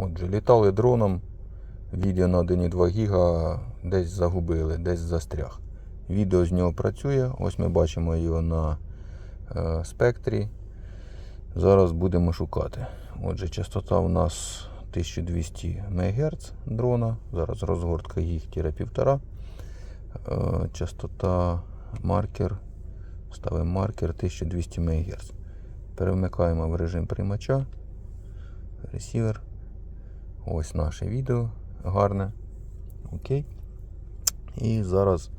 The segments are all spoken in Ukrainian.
Отже, літали дроном. Відео на 1,2 гіга десь загубили, десь застряг. Відео з нього працює. Ось ми бачимо його на е, спектрі. Зараз будемо шукати. Отже, частота у нас 1200 МГц дрона. Зараз розгортка їх тіре півтора. Е, Частота маркер. Ставимо маркер 1200 МГц. Перемикаємо в режим приймача. Ресівер. Ось наше відео гарне. Окей. І зараз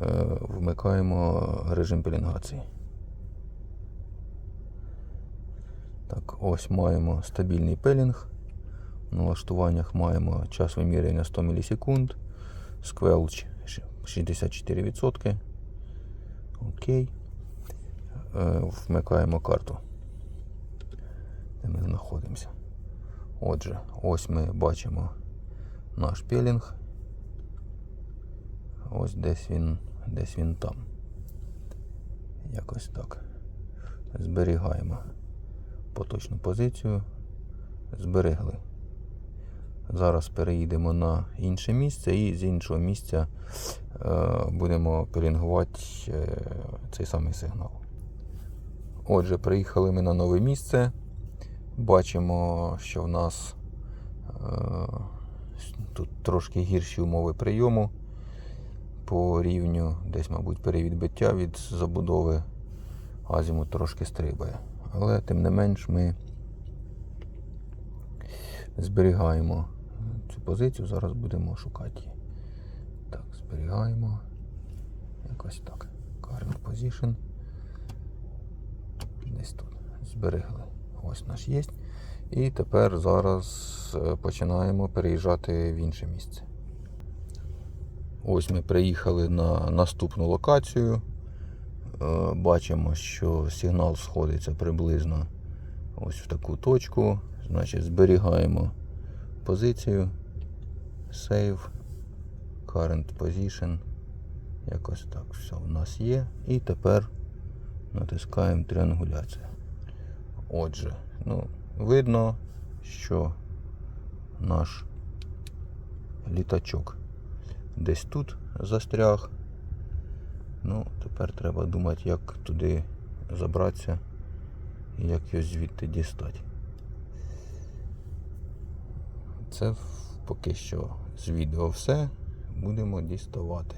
е, вмикаємо режим пелінгації. Так, ось маємо стабільний пелінг. В налаштуваннях маємо час вимірювання 100 мілісекунд. Сквелч 64%. Окей. Е, Вмикаємо карту. Де ми знаходимося. Отже, ось ми бачимо наш пелінг. Ось десь він, десь він там. Якось так. Зберігаємо поточну позицію. Зберегли. Зараз переїдемо на інше місце і з іншого місця е, будемо пелінгувати е, цей самий сигнал. Отже, приїхали ми на нове місце. Бачимо, що в нас е, тут трошки гірші умови прийому по рівню, десь, мабуть, перевідбиття від забудови азімут трошки стрибає. Але тим не менш ми зберігаємо цю позицію, зараз будемо шукати її. Так, зберігаємо. Якось так. Current position. Десь тут. Зберегли. Ось наш є. І тепер зараз е, починаємо переїжджати в інше місце. Ось ми приїхали на наступну локацію. Е, Бачимо, що сигнал сходиться приблизно ось в таку точку. Значить, зберігаємо позицію. Save. Current position. Якось так все в нас є. І тепер натискаємо тріангуляцію. Отже, ну, видно, що наш літачок десь тут застряг. Ну, тепер треба думати, як туди забратися і як його звідти дістати. Це поки що з відео все. Будемо діставати.